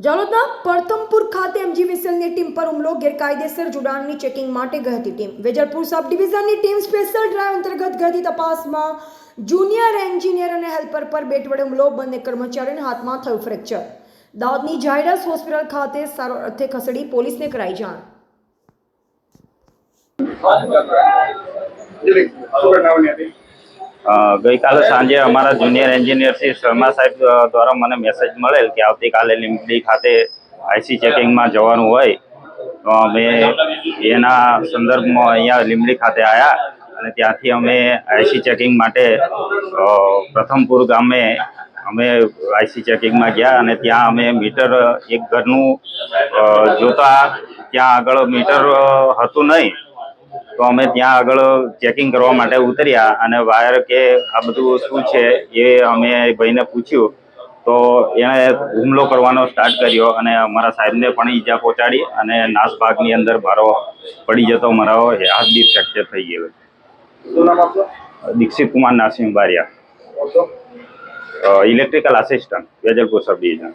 જાલોદના પડતમપુર ખાતે એમજીવીસીએલની ટીમ પર હુમલો ગેરકાયદેસર જોડાણની ચેકિંગ માટે ગઈ હતી ટીમ. વેજલપુર સબ ડિવિઝનની ટીમ સ્પેશિયલ ડ્રાઈવ અંતર્ગત ગઈ તપાસમાં જુનિયર એન્જિનિયર અને હેલ્પર પર બેટ વડે હુમલો બંને કર્મચારીને હાથમાં થયું ફ્રેક્ચર દાહોદની જાયડસ હોસ્પિટલ ખાતે સારવાર અર્થે ખસેડી પોલીસને કરાઈ જાણ. અ, ગઈકાલે સાંજે અમારા જુનિયર એન્જિનિયર શ્રી શર્મા સાહેબ દ્વારા મને મેસેજ મળેલ કે આવતીકાલે લીંબડી ખાતે આઈસી ચેકિંગમાં જવાનું હોય, તો અમે એના સંદર્ભમાં અહીંયા લીંબડી ખાતે આવ્યા અને ત્યાંથી અમે આઈસી ચેકિંગ માટે પ્રથમપુર ગામે અમે આઈસી ચેકિંગમાં ગયા અને ત્યાં અમે મીટર એક ઘરનું જોતા ત્યાં આગળ મીટર હતું નહીં. તો અમે ત્યાં આગળ ચેકિંગ કરવા માટે ઉતર્યા અને વાયર કે આ બધું શું છે એ અમે ભાઈને પૂછ્યું. તો એણે હુમલો કરવાનો સ્ટાર્ટ કર્યો અને અમારા સાહેબને પણ ઈજા પહોંચાડી અને નાસભાગની અંદર મારો પડી જતો મારો હાથ બી ફ્રેક્ચર થઈ ગયો Dixit Kumar Nasim Baria. Electrical assistant Vejalpur sub division